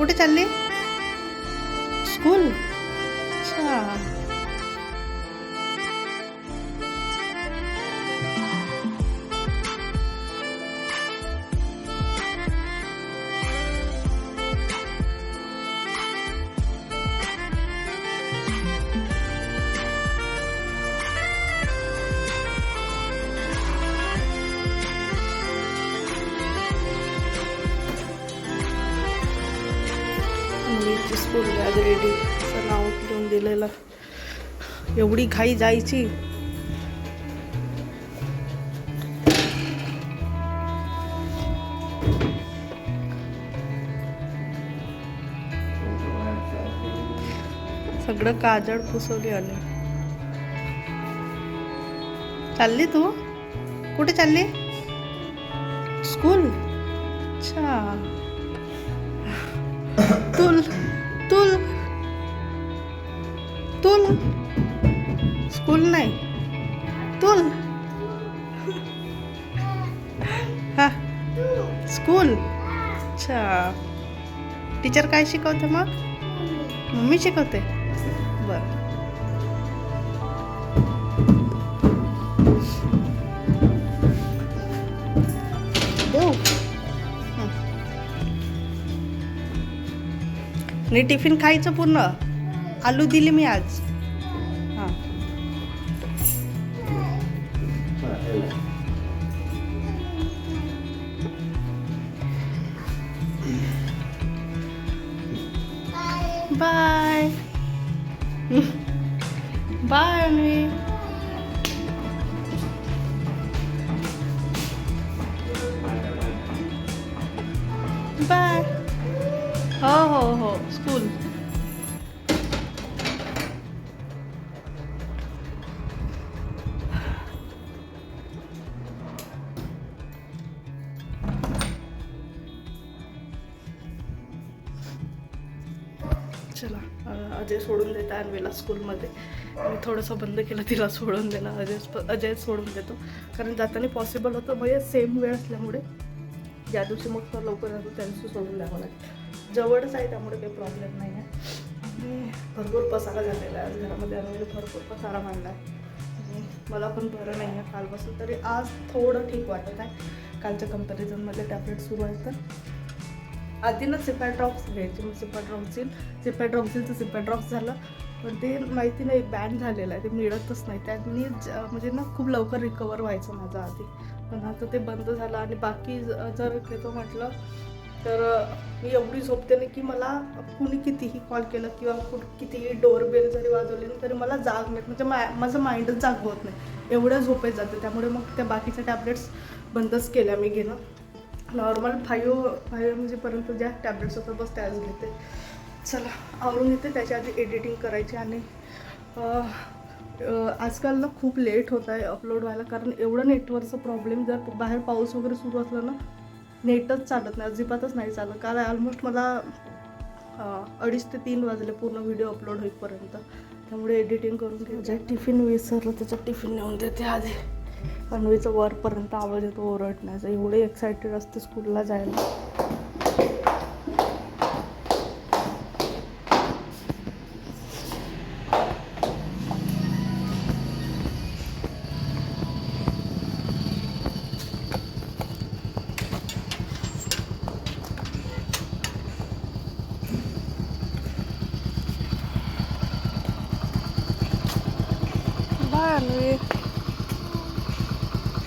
कुठे चालली? स्कूल अच्छा. मुलीची स्कूल बॅग रेडी असं नाव लिहून दिलेलं. एवढी घाई जायची. सगळं काजळ पुसवली आले. चालली तू? कुठे चालली? स्कूल अच्छा. तू तुल. स्कूल नाही. तुल. हा. स्कूल. अच्छा. टीचर काय शिकवते मग? मम्मी शिकवते. बर. नी टिफिन खायचं पूर्ण? आलू दिली मी आज हां बाय बाय अन्वी बाय हो हो हो स्कूल चला अजय सोडून देता अन्वीला स्कूलमध्ये. मी थोडंसं बंद केलं तिला सोडून देणं अजय अजय सोडून देतो. कारण जाताना पॉसिबल होतं म्हणजे सेम वेळ असल्यामुळे. ज्या दिवशी मग तो लवकर जातो त्या दिवशी सोडून द्यावं लागतं. जवळच आहे त्यामुळे काही प्रॉब्लेम नाही आहे. आणि भरपूर पसारा झालेला आहे. आज घरामध्ये आम्ही भरपूर पसारा मांडला आहे. आणि मला पण बरं नाही आहे कालपासून. तरी आज थोडं ठीक वाटत आहे. कालच्या कंपॅरिझनमध्ये टॅबलेट सुरू आहे तर. आधी ना सिपॅड्रॉप्स घ्यायचे मग सिपॅड्रॉप्सिल सिपॅड्रॉप्सिलचं सिपॅड्रॉप्स झालं पण ते माहिती नाही बॅन झालेलं आहे ते मिळतच नाही. त्यांनी ज- म्हणजे ना खूप लवकर रिकवर व्हायचं माझं आधी. पण आता ते बंद झालं आणि बाकी ज- जर घेतो म्हटलं तर मी एवढी झोपते ना की मला कुणी कितीही कॉल केलं किंवा कुठ कितीही डोअरबेल जरी वाजवली ना तरी मला जाग नाही. म्हणजे मा माझं माइंडच जाग होत नाही. एवढ्या झोपेत जाते. त्यामुळे मग त्या बाकीच्या टॅबलेट्स बंदच केल्या मी घेणं. नॉर्मल फाईव्ह फाईव्ह म्हणजे पर्यंत ज्या टॅबलेट्स होतात बस त्याच घेते. चला आवरून घेते त्याच्या आधी एडिटिंग करायची आणि आजकाल ना खूप लेट होत आहे अपलोड व्हायला कारण एवढं नेटवर्कचं प्रॉब्लेम जर बाहेर पाऊस वगैरे सुरू असला ना नेटच चालत नाही अजिबातच नाही चालत. कारण ऑलमोस्ट मला अडीच ते तीन वाजले पूर्ण व्हिडिओ अपलोड होईपर्यंत. त्यामुळे एडिटिंग करून घ्यायचं टिफिन विसरलं त्याच्यात टिफिन नेऊन देते आधी. अन्वीचं वरपर्यंत आवाज येतो ओरडण्याचा. एवढे एक्सायटेड असते स्कूलला जायला. बाय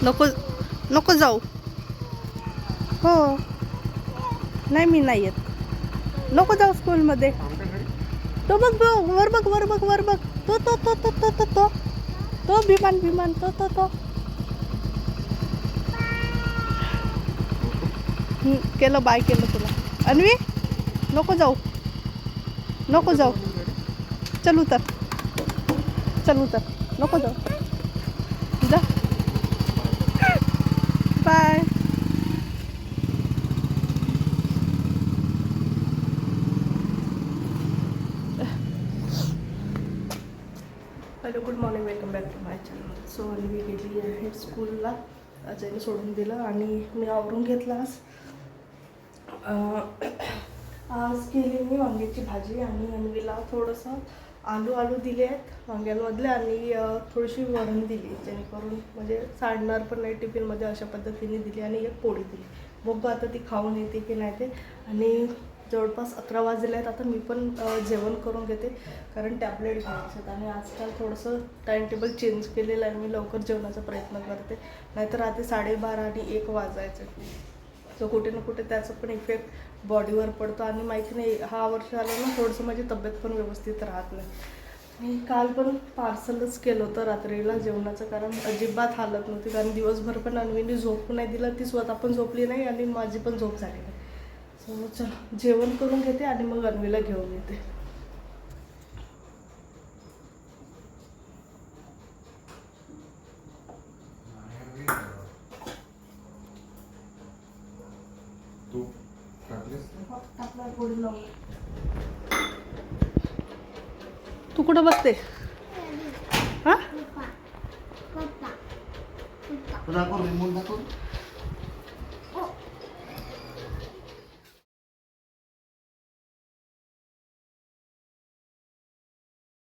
नको नको जाऊ. हो. नाही मी नाही येत. नको जाऊ स्कूलमध्ये. तो बघ बघ वर बघ वर बघ वर बघ. तो तो तो तो तो तो तो. तो विमान विमान तो तो तो. केलं बाय केलं तुला. अन्वी नको जाऊ. नको जाऊ. चल उतर. चल उतर. नको जाऊ. Bye hello good morning welcome back to my channel so आणि मी गेली आहे स्कूलला अजयने सोडून दिलं आणि मी आवरून घेतला आज. आज केली मी वांग्याची भाजी आणि अन्वीला थोडंसं आलू आलू दिले आहेत. वांग्यांमधले आणि थोडीशी वरण दिली जेणेकरून म्हणजे साडणार पण नाही टिफिनमध्ये अशा पद्धतीने दिली आणि एक पोळी दिली. बघू आता ती खाऊन येते की नाही ते. आणि जवळपास अकरा वाजले आहेत. आता मी पण जेवण करून घेते कारण टॅबलेट घ्यायचे आहेत. आणि आजकाल थोडंसं टाईम टेबल चेंज केलेलं आहे. मी लवकर जेवणाचा प्रयत्न करते. नाहीतर आधी साडेबारा आणि एक वाजायचं. सो कुठे ना कुठे त्याचा पण इफेक्ट बॉडीवर पडतो. आणि माहिती नाही हा वर्ष आला ना थोडंसं माझी तब्येत पण व्यवस्थित राहत नाही. मी काल पण पार्सलच केलं होतं रात्रीला जेवणाचं कारण अजिबात हालत नव्हती. कारण दिवसभर पण अन्वीने झोप नाही दिलं ती स्वतः पण झोपली नाही आणि माझी पण झोप झाली नाही. सो चल जेवण करून घेते आणि मग अन्वीला घेऊन येते. तू टाकलीस? कुठं बसते? हा? दाखव रिमोट दाखव